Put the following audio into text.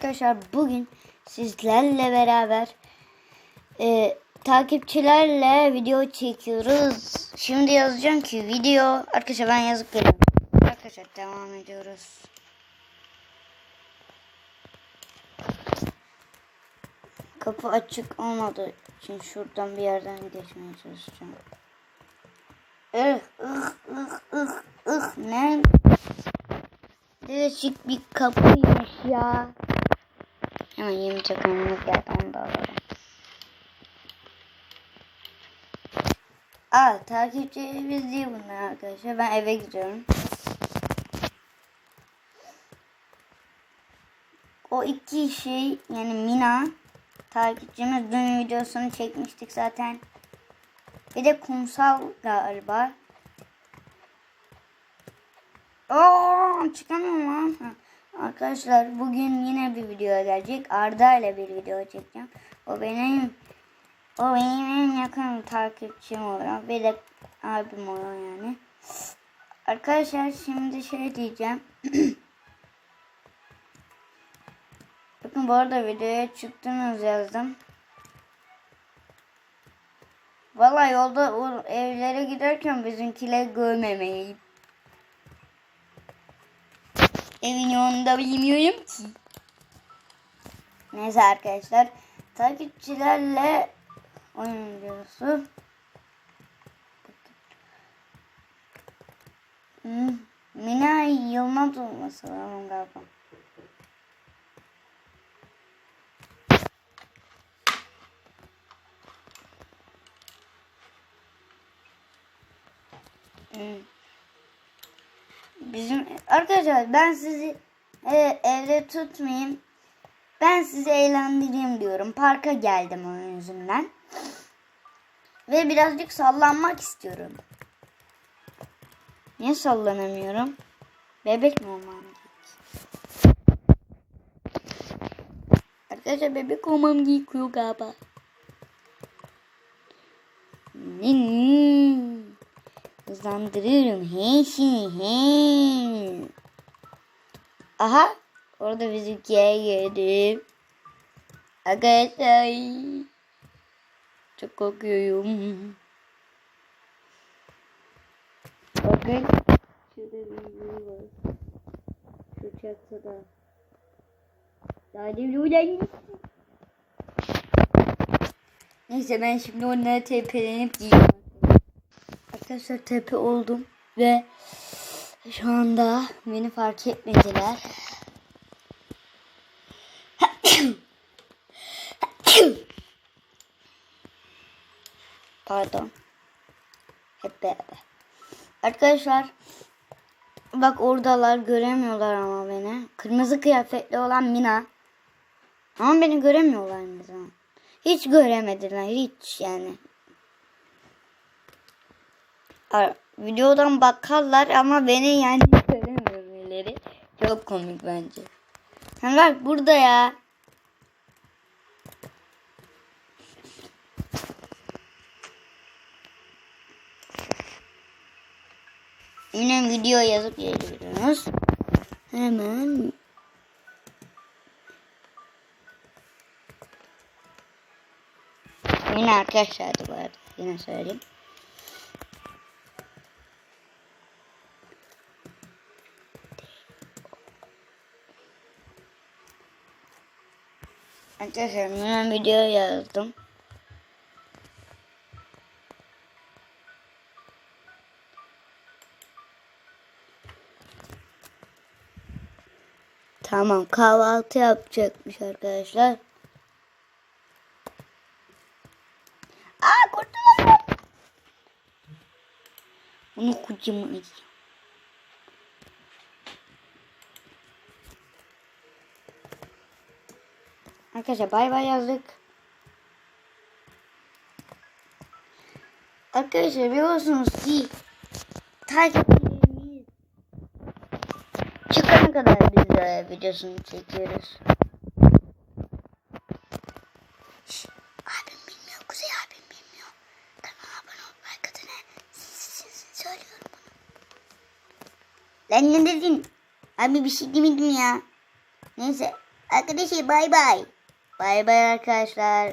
arkadaşlar bugün sizlerle beraber e, takipçilerle video çekiyoruz. Şimdi yazacağım ki video arkadaşlar ben yazıp geliyorum. Arkadaşlar devam ediyoruz. Kapı açık olmadığı için şuradan bir yerden geçmeye çalışacağım. Ih ih ih ih ih ne? Değişik bir kapıymış ya. Hemen yeni takımımız geldi onu da alalım. Aa takipçilerimiz değil bunlar arkadaşlar. Ben eve gidiyorum. O iki şey yani Mina takipçimiz dün videosunu çekmiştik zaten. Bir de kumsal galiba. Oo, çıkamıyorum lan. Arkadaşlar bugün yine bir video gelecek. Arda ile bir video çekeceğim. O benim o benim en yakın takipçim oluyor. Bir de abim oluyor yani. Arkadaşlar şimdi şey diyeceğim. Bakın bu arada videoya çıktınız yazdım. Vallahi yolda evlere giderken bizimkiler görmemeyi. Evin yolunda bilmiyorum ki. Neyse arkadaşlar. Takipçilerle oyun videosu. Hmm, Mina Yılmaz olması lazım galiba. Hmm. Bizim arkadaşlar ben sizi e, evde tutmayayım. Ben sizi eğlendireyim diyorum. Parka geldim onun yüzünden. Ve birazcık sallanmak istiyorum. Niye sallanamıyorum? Bebek mi olmam gerek? Arkadaşlar bebek olmam gerekiyor galiba. Hmm. Hızlandırıyorum. Hey şey hey. Aha. Orada bizimkiye girdim. Arkadaşlar. Çok korkuyorum. Bakın. Şurada bir var. Şu çatıda. Daha de Neyse ben şimdi onlara tepelenip giyeyim. Arkadaşlar tepe oldum ve şu anda beni fark etmediler. Pardon. Hep beraber. Arkadaşlar bak oradalar göremiyorlar ama beni. Kırmızı kıyafetli olan Mina. Ama beni göremiyorlar ne zaman. Hiç göremediler hiç yani. Videodan bakarlar ama beni yani göremiyorlar. Çok komik bence. Ha bak burada ya. Yine video yazıp geliyorsunuz. Hemen Yine arkadaşlar bu arada yine söyleyeyim. Arkadaşlar hemen video yazdım. Tamam kahvaltı yapacakmış arkadaşlar. Aa kurtulalım. Onu kucağıma alacağım. Arkadaşlar bay bay yazdık. Arkadaşlar biliyorsunuz ki takipçilerimiz çıkana kadar biz de videosunu çekiyoruz. Şş, bilmiyor, Kuzey abim bilmiyor. Kanala abone ol, like atın. Söylüyorum bunu. Ne dedin? Abi bir şey demedim ya. Neyse Arkadaşlar bay bay. Bay bay arkadaşlar.